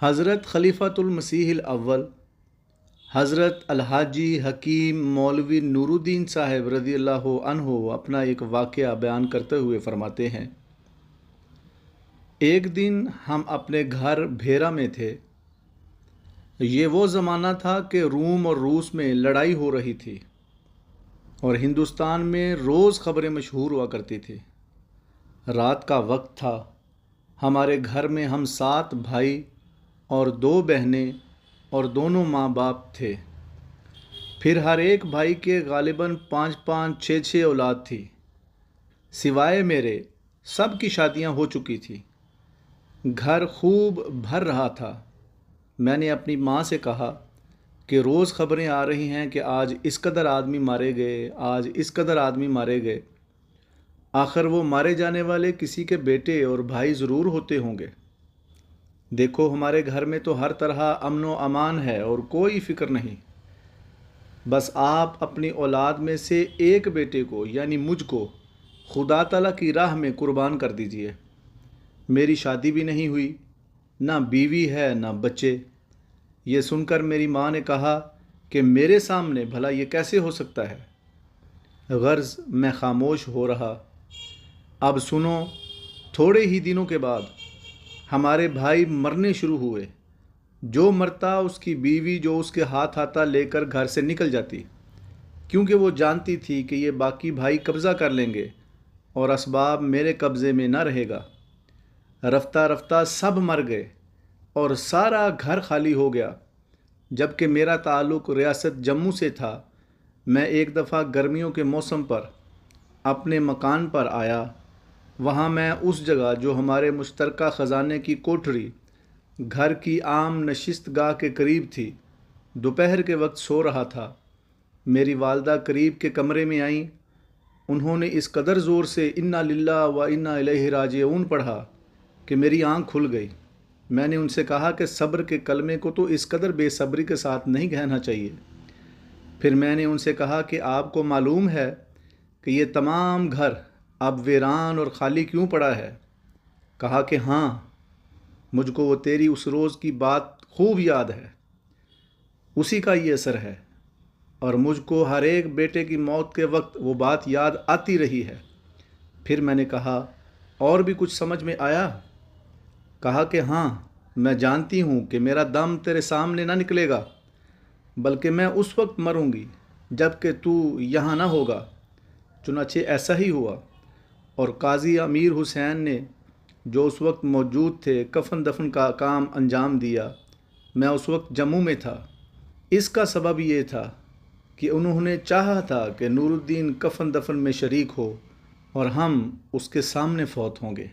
حضرت خلیفۃ المسیح الاول، حضرت الحاجی حکیم مولوی نور الدین صاحب رضی اللہ عنہ اپنا ایک واقعہ بیان کرتے ہوئے فرماتے ہیں، ایک دن ہم اپنے گھر بھیرا میں تھے۔ یہ وہ زمانہ تھا کہ روم اور روس میں لڑائی ہو رہی تھی اور ہندوستان میں روز خبریں مشہور ہوا کرتی تھی۔ رات کا وقت تھا، ہمارے گھر میں ہم سات بھائی اور دو بہنیں اور دونوں ماں باپ تھے۔ پھر ہر ایک بھائی کے غالباً پانچ پانچ چھ چھ اولاد تھی۔ سوائے میرے، سب کی شادیاں ہو چکی تھیں گھر خوب بھر رہا تھا۔ میں نے اپنی ماں سے کہا کہ روز خبریں آ رہی ہیں کہ آج اس قدر آدمی مارے گئے، آج اس قدر آدمی مارے گئے۔ آخر وہ مارے جانے والے کسی کے بیٹے اور بھائی ضرور ہوتے ہوں گے۔ دیکھو ہمارے گھر میں تو ہر طرح امن و امان ہے اور کوئی فکر نہیں۔ بس آپ اپنی اولاد میں سے ایک بیٹے کو یعنی مجھ کو، خدا تعالیٰ کی راہ میں قربان کر دیجیے میری شادی بھی نہیں ہوئی، نہ بیوی ہے، نہ بچے۔ یہ سن کر میری ماں نے کہا کہ میرے سامنے بھلا یہ کیسے ہو سکتا ہے؟ غرض، میں خاموش ہو رہا۔ اب سنو، تھوڑے ہی دنوں کے بعد ہمارے بھائی مرنے شروع ہوئے۔ جو مرتا اس کی بیوی جو اس کے ہاتھ آتا لے کر گھر سے نکل جاتی۔ کیونکہ وہ جانتی تھی کہ یہ باقی بھائی قبضہ کر لیں گے اور اسباب میرے قبضے میں نہ رہے گا۔ رفتہ رفتہ سب مر گئے اور سارا گھر خالی ہو گیا۔ جبکہ میرا تعلق ریاست جموں سے تھا، میں ایک دفعہ گرمیوں کے موسم پر اپنے مکان پر آیا۔ وہاں میں اس جگہ جو ہمارے مشترکہ خزانے کی کوٹھری، گھر کی عام نشست گاہ کے قریب تھی، دوپہر کے وقت سو رہا تھا۔ میری والدہ قریب کے کمرے میں آئیں۔ انہوں نے اس قدر زور سے انا للہ و انا الہ راجعون پڑھا کہ میری آنکھ کھل گئی۔ میں نے ان سے کہا کہ صبر کے کلمے کو تو اس قدر بے صبری کے ساتھ نہیں کہنا چاہیے۔ پھر میں نے ان سے کہا کہ آپ کو معلوم ہے کہ یہ تمام گھر اب ویران اور خالی کیوں پڑا ہے؟ کہا کہ ہاں مجھ کو وہ تیری اس روز کی بات خوب یاد ہے۔ اسی کا یہ اثر ہے۔ اور مجھ کو ہر ایک بیٹے کی موت کے وقت وہ بات یاد آتی رہی ہے۔ پھر میں نے کہا، اور بھی کچھ سمجھ میں آیا؟ کہا کہ ہاں میں جانتی ہوں کہ میرا دم تیرے سامنے نہ نکلے گا، بلکہ میں اس وقت مروں گی جبکہ تو یہاں نہ ہوگا۔ چنانچہ ایسا ہی ہوا۔ اور قاضی امیر حسین نے جو اس وقت موجود تھے کفن دفن کا کام انجام دیا، میں اس وقت جموں میں تھا۔ اس کا سبب یہ تھا کہ انہوں نے چاہا تھا کہ نور الدین کفن دفن میں شریک ہو اور ہم اس کے سامنے فوت ہوں گے۔